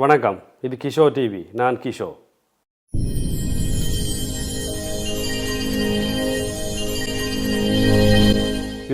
வணக்கம். இது கிஷோ டிவி. நான் கிஷோ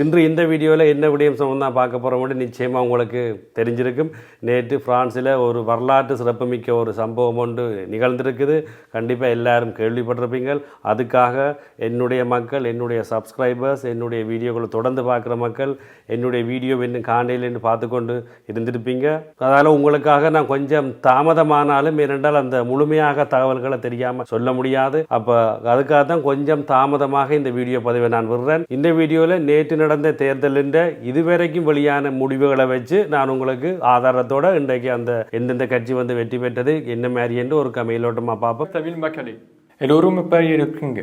இன்று இந்த வீடியோவில் என்ன விடயம் சம்பந்தம் பார்க்க போகிறோம் நிச்சயமாக உங்களுக்கு தெரிஞ்சிருக்கும். நேற்று ஃப்ரான்ஸில் ஒரு வரலாற்று சிறப்புமிக்க ஒரு சம்பவம் ஒன்று நிகழ்ந்திருக்குது. கண்டிப்பாக எல்லாரும் கேள்விப்பட்டிருப்பீங்கள். அதுக்காக என்னுடைய மக்கள் என்னுடைய சப்ஸ்கிரைபர்ஸ் என்னுடைய வீடியோக்களை தொடர்ந்து பார்க்குற மக்கள் என்னுடைய வீடியோ இன்னும் காண்டையில் பார்த்து கொண்டு இருந்திருப்பீங்க. அதனால் உங்களுக்காக நான் கொஞ்சம் தாமதமானாலும் ஏனென்றால் அந்த முழுமையாக தகவல்களை தெரியாமல் சொல்ல முடியாது. அப்போ அதுக்காக தான் கொஞ்சம் தாமதமாக இந்த வீடியோ பதிவை நான் விடுறேன். இந்த வீடியோவில் நேற்று நடந்த தேர்தலின் இதுவரைக்கும் வெளியான முடிவுகளை வச்சு நான் உங்களுக்கு ஆதாரத்தோட இன்றைக்கு அந்த எந்தெந்த கட்சி வந்து வெற்றி பெற்றது என்ன மாதிரி என்று ஒரு கமையிலோட்டமாக பார்ப்போம். தமிழ் மக்களே எல்லோரும் எப்படி இருக்குங்க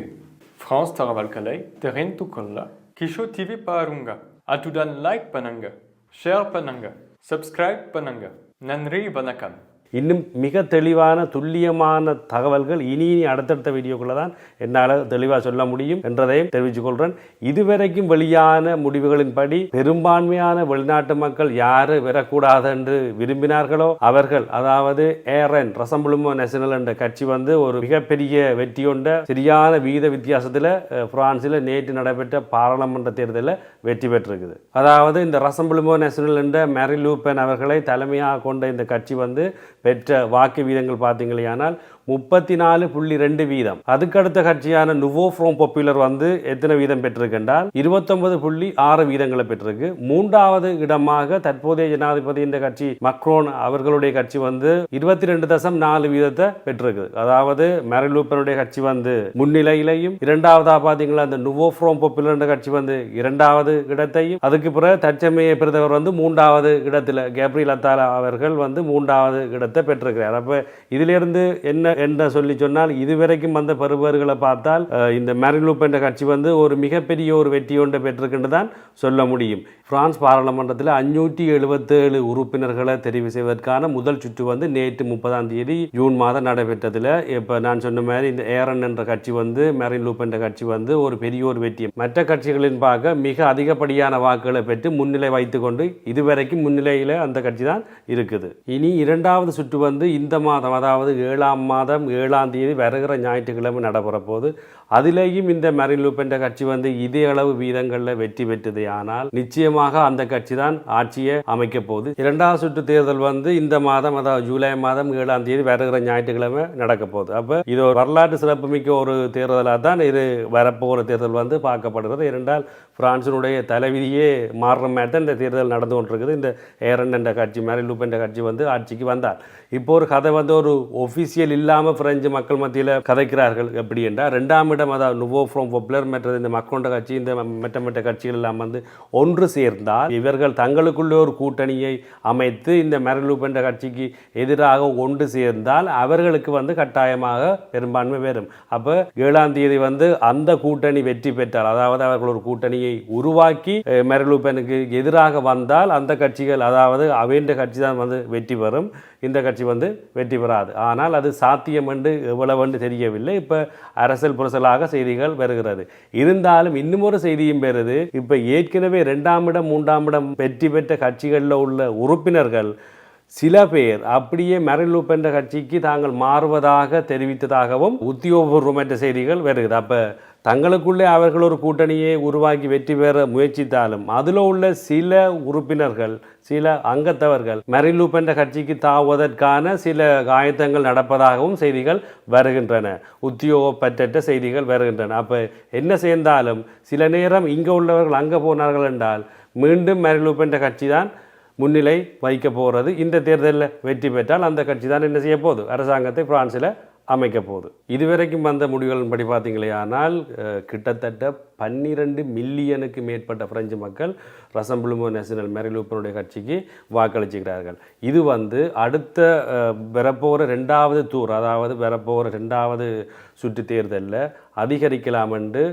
ஃப்ரான்ஸ் தகவல்களை தெரிந்து கொள்ள கிஷோ டிவி பாருங்க அத்துடன் லைக் பண்ணுங்க ஷேர் பண்ணுங்க சப்ஸ்கிரைப் பண்ணுங்க நன்றி வணக்கம் இன்னும் மிக தெளிவான துல்லியமான தகவல்கள் இனி இனி அடுத்தடுத்த வீடியோக்குள்ள தான் என்னால் தெளிவாக சொல்ல முடியும் என்றதையும் தெரிவித்துக் கொள்கிறேன் இதுவரைக்கும் வெளியான முடிவுகளின்படி பெரும்பான்மையான வெளிநாட்டு மக்கள் யார் வரக்கூடாது என்று விரும்பினார்களோ அவர்கள் அதாவது ஏரன் ரசம்புளுமோ நேஷனல் என்ற கட்சி வந்து ஒரு மிகப்பெரிய வெற்றி கொண்ட சரியான வீத வித்தியாசத்தில் பிரான்சில் நேற்று நடைபெற்ற பாராளுமன்ற தேர்தலில் வெற்றி பெற்றிருக்குது. அதாவது இந்த ரசம்புளுமோ நேஷனல் என்ற மேரி லூப்பன் அவர்களை தலைமையாக கொண்ட இந்த கட்சி வந்து பெற்ற வாக்கு வீதங்கள் பார்த்தீங்களேயானால் முப்பத்தி நாலு புள்ளி ரெண்டு வீதம். அதுக்கடுத்த கட்சியான நுவோ ஃப்ரோம் பாப்புலர் வந்து எத்தனை வீதம் பெற்றிருக்கின்றால் இருபத்தொன்பது புள்ளி ஆறு வீதங்களை பெற்றிருக்கு. மூன்றாவது இடமாக தற்போதைய ஜனாதிபதி இந்த கட்சி மக்ரோன் அவர்களுடைய கட்சி வந்து இருபத்தி ரெண்டு தசம் நாலு வீதத்தை பெற்றிருக்கு. அதாவது மெரலூப்பனுடைய கட்சி வந்து முன்னிலையிலையும் இரண்டாவதாக பார்த்தீங்களா அந்த நுவோ ஃப்ரோம் பாப்புலர் என்ற கட்சி வந்து இரண்டாவது இடத்தையும் அதுக்கு பிறகு தற்சமய பிரதமர் வந்து மூன்றாவது இடத்துல கேப்ரியல் அத்தாலா அவர்கள் வந்து மூன்றாவது இடத்தில் இடத்தை பெற்றிருக்கிறார். அப்போ இதிலிருந்து என்ன என்ன சொல்லி சொன்னால் இதுவரைக்கும் வந்த பருவர்களை பார்த்தால் இந்த மேரிலூப் என்ற கட்சி வந்து ஒரு மிகப்பெரிய ஒரு வெற்றி ஒன்றை பெற்றிருக்கின்று தான் சொல்ல முடியும். பிரான்ஸ் பாராளுமன்றத்தில் அஞ்சூற்றி எழுபத்தேழு உறுப்பினர்களை தெரிவு செய்வதற்கான முதல் சுற்று வந்து நேற்று முப்பதாம் தேதி ஜூன் மாதம் நடைபெற்றதில். இப்போ நான் சொன்ன மாதிரி இந்த ஏரன் என்ற கட்சி வந்து மெரின் லூப் என்ற கட்சி வந்து ஒரு பெரிய ஒரு வெற்றி மற்ற கட்சிகளின் பார்க்க மிக அதிகப்படியான வாக்குகளை பெற்று முன்னிலை வைத்துக்கொண்டு இதுவரைக்கும் முன்னிலையில் அந்த கட்சி தான் இருக்குது. இனி இரண்டாவது சுற்று வந்து இந்த மாதம் அதாவது ஏழாம் மாதம் ஏழாம் தேதி வருகிற ஞாயிற்றுக்கிழமை நடைபெற போது அதிலேயும் இந்த மெரின் லூப் என்ற கட்சி வந்து இதே அளவு வீதங்களில் வெற்றி பெற்றது. ஆனால் நிச்சயம் நிச்சயமாக அந்த கட்சி தான் ஆட்சியை அமைக்க போகுது. இரண்டாவது சுற்று தேர்தல் வந்து இந்த மாதம் அதாவது ஜூலை மாதம் ஏழாம் தேதி வருகிற ஞாயிற்றுக்கிழமை நடக்க போகுது. அப்போ இது ஒரு வரலாற்று சிறப்புமிக்க ஒரு தேர்தலாக தான் இது வரப்போகிற தேர்தல் வந்து பார்க்கப்படுகிறது. இரண்டால் பிரான்சினுடைய தலைவிதியே மாறுற மாதிரி தான் இந்த தேர்தல் நடந்து கொண்டிருக்குது. இந்த ஏரன் என்ற கட்சி மேரி லூப் என்ற கட்சி வந்து ஆட்சிக்கு வந்தார். இப்போ ஒரு கதை வந்து ஒரு ஒஃபிஷியல் இல்லாமல் பிரெஞ்சு மக்கள் மத்தியில் கதைக்கிறார்கள். எப்படி என்றால் ரெண்டாம் இடம் அதாவது நுவோ ஃப்ரம் பாப்புலர் மற்றது இந்த மக்களோட கட்சி இந்த மெட்ட மெட்ட கட்சிகள் எல்லாம் வந்து ஒன்று சேர்ந்தால் இவர்கள் தங்களுக்குள்ளே ஒரு கூட்டணியை அமைத்து இந்த மெரலூப் என்ற கட்சிக்கு எதிராக ஒன்று சேர்ந்தால் அவர்களுக்கு வந்து கட்டாயமாக பெரும்பான்மை வரும் அப்போ ஏழாம் தேதி வந்து அந்த கூட்டணி வெற்றி பெற்றால் அதாவது அவர்கள் ஒரு கூட்டணியை உருவாக்கி மெரலூப்பனுக்கு எதிராக வந்தால் அந்த கட்சிகள் அதாவது அவேண்ட கட்சி தான் வந்து வெற்றி பெறும். இந்த கட்சி வந்து வெற்றி பெறாது. ஆனால் அது சாத்தியம் என்று எவ்வளவு தெரியவில்லை. இப்போ அரசியல் புரசலாக செய்திகள் வருகிறது. இருந்தாலும் இன்னும் ஒரு செய்தியும் பெறுது இப்போ ஏற்கனவே ரெண்டாம் இடம் மூன்றாம் இடம் வெற்றி பெற்ற கட்சிகளில் உள்ள உறுப்பினர்கள் சில பேர் அப்படியே மெரலூப் என்ற கட்சிக்கு தாங்கள் மாறுவதாக தெரிவித்ததாகவும் உத்தியோகபூர்வமற்ற செய்திகள் வருகிறது. அப்போ தங்களுக்குள்ளே அவர்கள் ஒரு கூட்டணியை உருவாக்கி வெற்றி பெற முயற்சித்தாலும் அதில் உள்ள சில உறுப்பினர்கள் சில அங்கத்தவர்கள் மெரிலூப் என்ற கட்சிக்கு தாவுவதற்கான சில ஆயத்தங்கள் நடப்பதாகவும் செய்திகள் வருகின்றன. உத்தியோகப்பற்ற செய்திகள் வருகின்றன. அப்போ என்ன சேர்ந்தாலும் சில நேரம் இங்கே உள்ளவர்கள் அங்கே போனார்கள் என்றால் மீண்டும் மெரிலூப் என்ற கட்சி தான் முன்னிலை வைக்க போகிறது. இந்த தேர்தலில் வெற்றி பெற்றால் அந்த கட்சி தான் என்ன செய்ய போகுது? அரசாங்கத்தை பிரான்சில் அமைக்க போகுது இதுவரைக்கும் வந்த முடிவுகளின்படி பார்த்தீங்களே ஆனால் கிட்டத்தட்ட பன்னிரண்டு மில்லியனுக்கு மேற்பட்ட பிரெஞ்சு மக்கள் ரசம்புளுமோ நேஷனல் மெரிலூப்பனுடைய கட்சிக்கு வாக்களிச்சுக்கிறார்கள். இது வந்து அடுத்த வரப்போகிற ரெண்டாவது தூர் அதாவது வரப்போகிற ரெண்டாவது சுற்று தேர்தலில் அதிகரிக்கலாம் என்று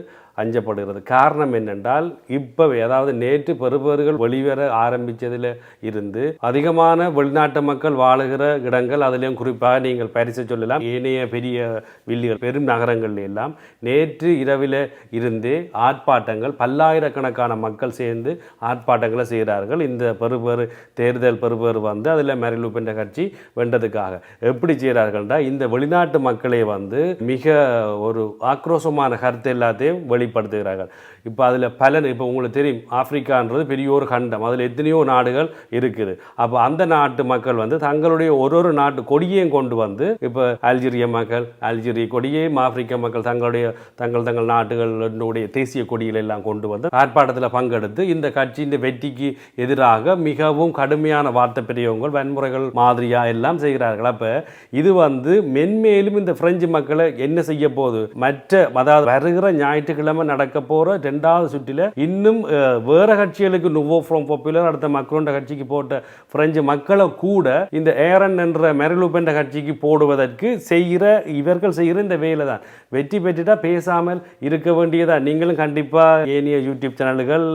அஞ்சப்படுகிறது. காரணம் என்னென்றால் இப்போவே அதாவது நேற்று பெறுபேறுகள் வெளிவர ஆரம்பித்ததில் இருந்து அதிகமான வெளிநாட்டு மக்கள் வாழுகிற இடங்கள் அதிலையும் குறிப்பாக நீங்கள் பரிசை சொல்லலாம் ஏனைய பெரிய வில்லிகள் பெரும் நகரங்கள் எல்லாம் நேற்று இரவில் இருந்தே ஆர்ப்பாட்டங்கள் பல்லாயிரக்கணக்கான மக்கள் சேர்ந்து ஆர்ப்பாட்டங்களை செய்கிறார்கள். இந்த பெறுபேறு தேர்தல் பெறுபேறு வந்து அதில் மெரிலூப் என்ற கட்சி வென்றதுக்காக. எப்படி செய்கிறார்கள்டா இந்த வெளிநாட்டு மக்களே வந்து மிக ஒரு ஆக்ரோஷமான கருத்து எல்லாத்தையும் வெளிப்படுத்துகிறார்கள். இப்போ அதில் பலன் இப்போ உங்களுக்கு தெரியும் ஆப்பிரிக்கான்றது பெரிய ஒரு கண்டம். அதில் எத்தனையோ நாடுகள் இருக்குது. அப்போ அந்த நாட்டு மக்கள் வந்து தங்களுடைய ஒரு ஒரு நாட்டு கொடியையும் கொண்டு வந்து இப்போ அல்ஜீரிய மக்கள் அல்ஜீரிய கொடியையும் ஆப்பிரிக்க மக்கள் தங்களுடைய தங்கள் தங்கள் நாட்டுகளுடைய தேசிய கொடிகள் எல்லாம் கொண்டு வந்து ஆர்ப்பாட்டத்தில் பங்கெடுத்து இந்த கட்சியின் வெற்றிக்கு எதிராக மிகவும் கடுமையான வார்த்தை பெரியவங்கள் வன்முறைகள் மாதிரியா எல்லாம் செய்கிறார்கள். அப்போ இது வந்து மென்மேலும் இந்த பிரெஞ்சு மக்களை என்ன செய்ய போகுது மற்ற அதாவது வருகிற ஞாயிற்றுக்கிழமை நடக்க போகிற ரெண்டாவது சுற்றில் இன்னும் வேறு வேற கட்சிகளுக்கு நுவோ ஃப்ரம் பாப்புலர் அடுத்த மக்களோட கட்சிக்கு போட்ட பிரெஞ்சு மக்களை கூட இந்த ஏரன் என்ற மெரலூப் கட்சிக்கு போடுவதற்கு செய்கிற இவர்கள் செய்கிற இந்த வேலை தான். வெற்றி பெற்றுட்டா பேசாமல் இருக்க வேண்டியதா? நீங்களும் கண்டிப்பாக ஏனிய யூடியூப் சேனல்கள்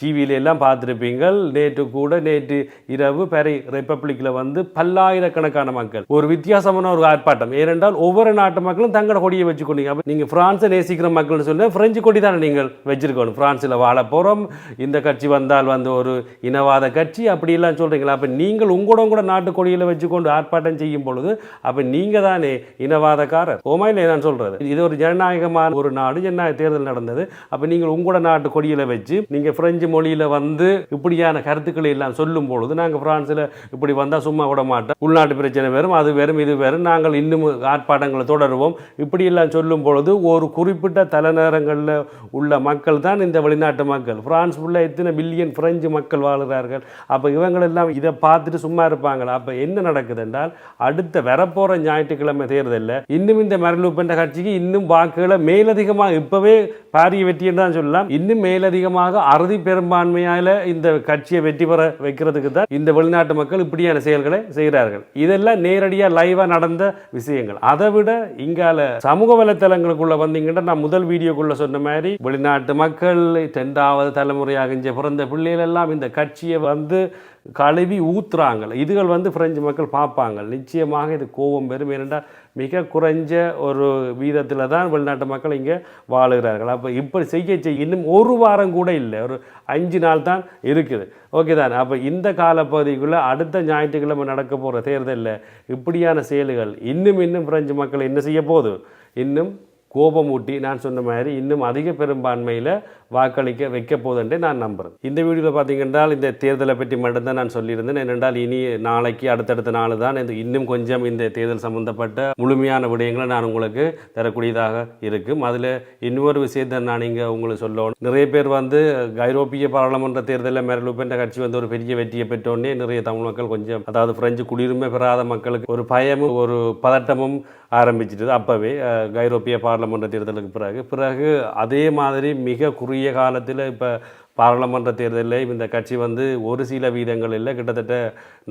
டிவியில எல்லாம் பார்த்துருப்பீங்கள். நேற்று கூட நேற்று இரவு பெரை ரிப்பப்ளிக்கில் வந்து பல்லாயிரக்கணக்கான மக்கள். ஒரு வித்தியாசமான ஒரு ஆர்ப்பாட்டம். ஏனென்றால் ஒவ்வொரு நாட்டு மக்களும் தங்களோட கொடியை வச்சுக்கொண்டீங்க. நீங்கள் பிரான்ஸை நேசிக்கிற மக்கள்னு சொன்னால் பிரெஞ்சு கொடி தானே நீங்கள் வச்சுருக்கணும். பிரான்ஸில் வாழ போகிறோம் இந்த கட்சி வந்தால் வந்து ஒரு இனவாத கட்சி அப்படிலாம் சொல்கிறீங்களா அப்போ நீங்கள் உங்களோட கூட நாட்டு கொடியில் வச்சுக்கொண்டு ஆர்ப்பாட்டம் செய்யும் பொழுது அப்போ நீங்கள் தானே இனவாதக்காரர்? ஓமாயிலே நான் சொல்கிறது இது ஒரு ஜனநாயகமான ஒரு நாடு ஜனநாயக தேர்தல் நடந்தது. அப்போ நீங்கள் உங்களோட நாட்டு கொடியில் வச்சு நீங்கள் பிரெஞ்சு மொழியில் வந்து இப்படியான கருத்துக்களை எல்லாம் சொல்லும் பொழுது நாங்கள் ஃப்ரான்ஸில் இப்படி வந்தால் சும்மா விட மாட்டோம். உள்நாட்டு பிரச்சனை வரும் அது வெறும் இது வெறும். நாங்கள் இன்னும் ஆர்ப்பாட்டங்களை தொடருவோம். இப்படியெல்லாம் சொல்லும் பொழுது ஒரு குறிப்பிட்ட தலைநகரங்களில் உள்ள மக்கள் தான் இந்த வெளிநாட்டு மக்கள். பிரான்ஸ் உள்ள எத்தனை பில்லியன் பிரெஞ்சு மக்கள் வாழுகிறார்கள்? அப்போ இவங்களெல்லாம் இதை பார்த்துட்டு சும்மா இருப்பாங்களா? அப்போ என்ன நடக்குது என்றால் அடுத்த வரப்போகிற ஞாயிற்றுக்கிழமை தேர்தலில் இன்னும் இந்த மரலூப்பென்ற கட்சிக்கு இன்னும் வாக்குகளை மேலதிகமாக இப்போவே பாரிய வெற்றி தான் சொல்லலாம். இன்னும் மேலதிகமாக அறுதி பெரும்பான்மையால் இந்த கட்சியை வெற்றி பெற வைக்கிறதுக்கு தான் இந்த வெளிநாட்டு மக்கள் இப்படியான செயல்களை செய்கிறார்கள். இதெல்லாம் நேரடியாக லைவாக நடந்த விஷயங்கள். அதை விட இங்கால சமூக வலைத்தளங்களுக்குள்ள வந்தீங்கன்னா நான் முதல் வீடியோக்குள்ள சொன்ன மாதிரி வெளிநாட்டு மக்கள் ரெண்டாவது தலைமுறையாக இங்கே பிறந்த பிள்ளைகள் எல்லாம் இந்த கட்சியை வந்து கழுவி ஊத்துறாங்க இதுகள் வந்து பிரெஞ்சு மக்கள் பார்ப்பாங்க நிச்சயமாக இது கோபம் பெரும் ஏனென்றால் மிக குறைஞ்ச ஒரு வீதத்தில் தான் வெளிநாட்டு மக்கள் இங்கே வாழுகிறார்கள். அப்போ இப்படி செய்ய செய்ய இன்னும் ஒரு வாரம் கூட இல்லை. ஒரு அஞ்சு நாள் தான் இருக்குது. ஓகே தான். அப்போ இந்த காலப்பகுதிக்குள்ளே அடுத்த ஞாயிற்றுக்கிழமை நடக்க போகிற தேர்தலில் இப்படியான செயல்கள் இன்னும் இன்னும் பிரெஞ்சு மக்கள் என்ன செய்ய போகுது? இன்னும் கோபமூட்டி நான் சொன்ன மாதிரி இன்னும் அதிக பெரும்பான்மையில் வாக்களிக்க வைக்க போதுன்றே நான் நம்புகிறேன் இந்த வீடியோவில் பார்த்தீங்கன்னா இந்த தேர்தலை பற்றி மட்டும்தான் நான் சொல்லியிருந்தேன். ஏனென்றால் இனி நாளைக்கு அடுத்தடுத்த நாள் தான் இந்த இன்னும் கொஞ்சம் இந்த தேர்தல் சம்பந்தப்பட்ட முழுமையான விடயங்களை நான் உங்களுக்கு தரக்கூடியதாக இருக்கும். அதில் இன்னொரு விஷயத்தை நான் இங்கே உங்களுக்கு சொல்லணும். நிறைய பேர் வந்து ஐரோப்பிய பாராளுமன்ற தேர்தலில் மெரலுப்பென்ற கட்சி வந்து ஒரு பெரிய வெற்றியை பெற்றோடனே நிறைய தமிழ் மக்கள் கொஞ்சம் அதாவது பிரெஞ்சு குடியுரிமை பெறாத மக்களுக்கு ஒரு பயமும் ஒரு பதட்டமும் ஆரம்பிச்சிட்டது. அப்போவே ஐரோப்பிய பாராளுமன்ற தேர்தலுக்கு பிறகு பிறகு அதே மாதிரி மிக குறுகிய காலத்தில் இப்போ பாராளுமன்ற தேர்தலில் இந்த கட்சி வந்து ஒரு சில வீதங்களில் கிட்டத்தட்ட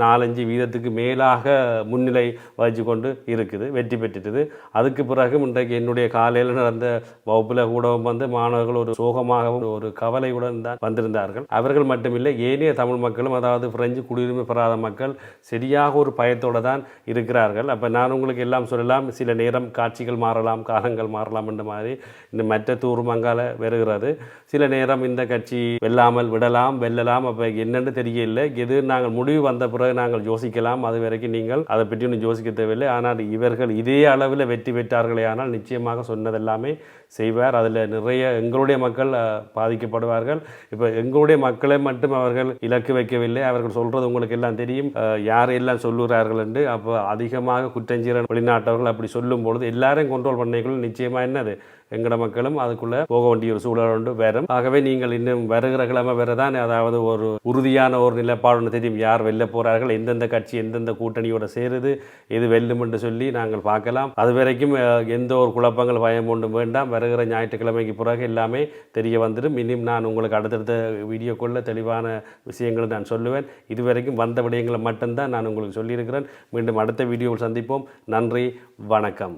நாலஞ்சு வீதத்துக்கு மேலாக முன்னிலை வகிச்சு கொண்டு இருக்குது வெற்றி பெற்றுட்டுது. அதுக்கு பிறகு இன்றைக்கு என்னுடைய காலையில் நடந்த வகுப்பில் கூடவும் வந்து மாணவர்கள் ஒரு சோகமாகவும் ஒரு கவலையுடன் தான் வந்திருந்தார்கள். அவர்கள் மட்டுமில்லை ஏனைய தமிழ் மக்களும் அதாவது பிரெஞ்சு குடியுரிமை பெறாத மக்கள் சரியாக ஒரு பயத்தோடு தான் இருக்கிறார்கள். அப்போ நான் உங்களுக்கு எல்லாம் சொல்லலாம் சில நேரம் காட்சிகள் மாறலாம் காலங்கள் மாறலாம் என்ற மாதிரி இந்த மற்ற தூர்மங்கால வருகிறது சில நேரம் இந்த கட்சி வெல்லாமல் விடலாம் வெல்லலாம். அப்போ என்னன்னு தெரியல எது நாங்கள் முடிவு வந்த பிறகு நாங்கள் யோசிக்கலாம். அது வரைக்கும் நீங்கள் அதை பற்றி ஒன்றும் யோசிக்க தேவையில்லை. ஆனால் இவர்கள் இதே அளவில் வெற்றி பெற்றார்களே ஆனால் நிச்சயமாக சொன்னதெல்லாமே செய்வார். அதில் நிறைய எங்களுடைய மக்கள் பாதிக்கப்படுவார்கள். இப்போ எங்களுடைய மக்களை மட்டும் அவர்கள் இலக்கு வைக்கவில்லை. அவர்கள் சொல்கிறது உங்களுக்கு எல்லாம் தெரியும். அஹ், யார் எல்லாம் சொல்லுகிறார்கள் என்று. அப்போ அதிகமாக குற்றஞ்சீரன் வெளிநாட்டவர்கள் அப்படி சொல்லும் பொழுது எல்லாரையும் கண்ட்ரோல் பண்ணிக்குள்ள நிச்சயமாக என்னது? எங்கட மக்களும் அதுக்குள்ளே போக வேண்டிய ஒரு சூழல் உண்டு வரும். ஆகவே நீங்கள் இன்னும் வருகிற கிழமை வரதான் அதாவது ஒரு உறுதியான ஒரு நிலைப்பாடு ஒன்று தெரியும். யார் வெல்ல போகிறார்கள் எந்தெந்த கட்சி எந்தெந்த கூட்டணியோட சேருது? எது வெல்லும் என்று சொல்லி நாங்கள் பார்க்கலாம். அது வரைக்கும் எந்த ஒரு குழப்பங்கள் பயம் ஒன்றும் வேண்டாம். வருகிற ஞாயிற்றுக்கிழமைக்கு பிறகு எல்லாமே தெரிய வந்துடும். இனியும் நான் உங்களுக்கு அடுத்தடுத்த வீடியோக்குள்ள தெளிவான விஷயங்களை நான் சொல்லுவேன். இதுவரைக்கும் வந்த விடயங்களை மட்டும்தான் நான் உங்களுக்கு சொல்லியிருக்கிறேன். மீண்டும் அடுத்த வீடியோவில் சந்திப்போம். நன்றி வணக்கம்.